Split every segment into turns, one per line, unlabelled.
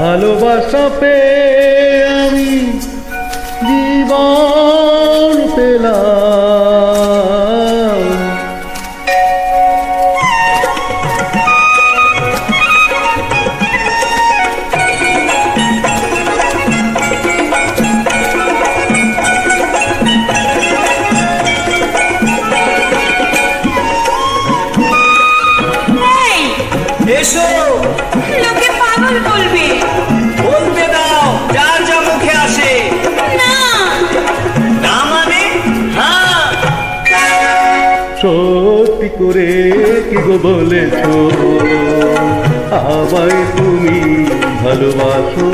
ভালোবাসা পেয়ে আমি জীবন পেলাম। সত্যি করে কি গো বলেছ? আমায় তুমি ভালোবাসো।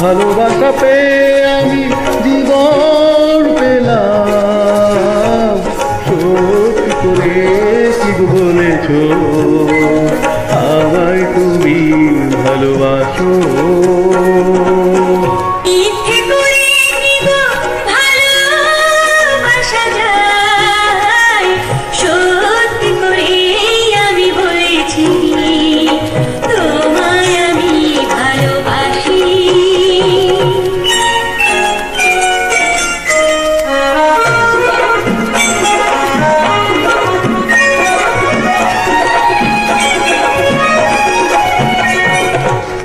ভালোবাসা পেয়ে আমি জীবন পেলাম। সত্যি করে কি গো বলেছ? আমায় তুমি ভালোবাসো।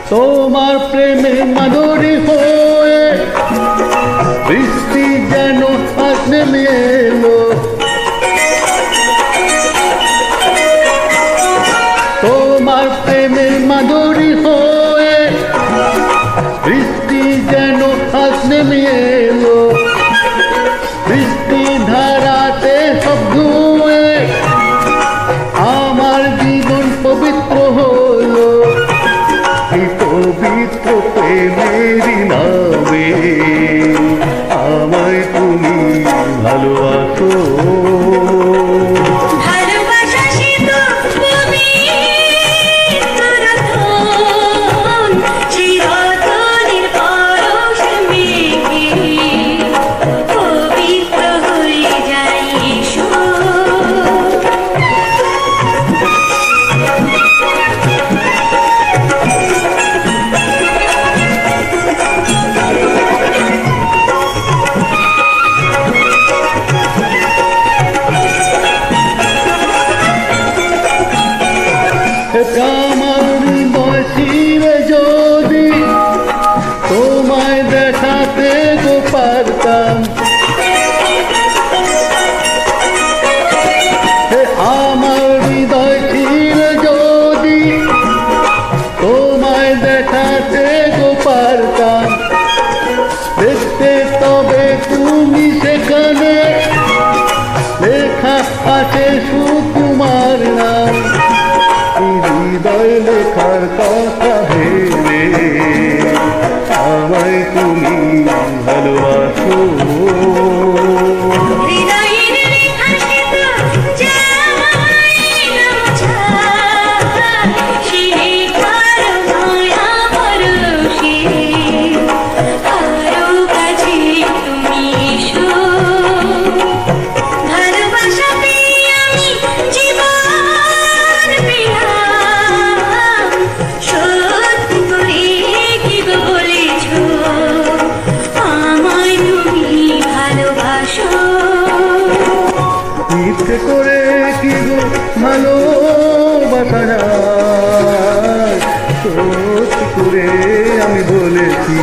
তোমার প্রেমে মাধুরী হয়ে বৃষ্টি যেন মেলো এলো। তোমার প্রেমে মাধুরী হয়ে বৃষ্টি যেন আজ নেমে Hey. পারতাম। আমার হৃদয় ছিঁড়ে যদি তোমায় দেখাতে গো পারতাম দেখতে তবে তুমি সেখানে। লেখা আছে সুকুমার ভালোবাসো
করে কি গো
ভালোবাসারা করে আমি বলেছি।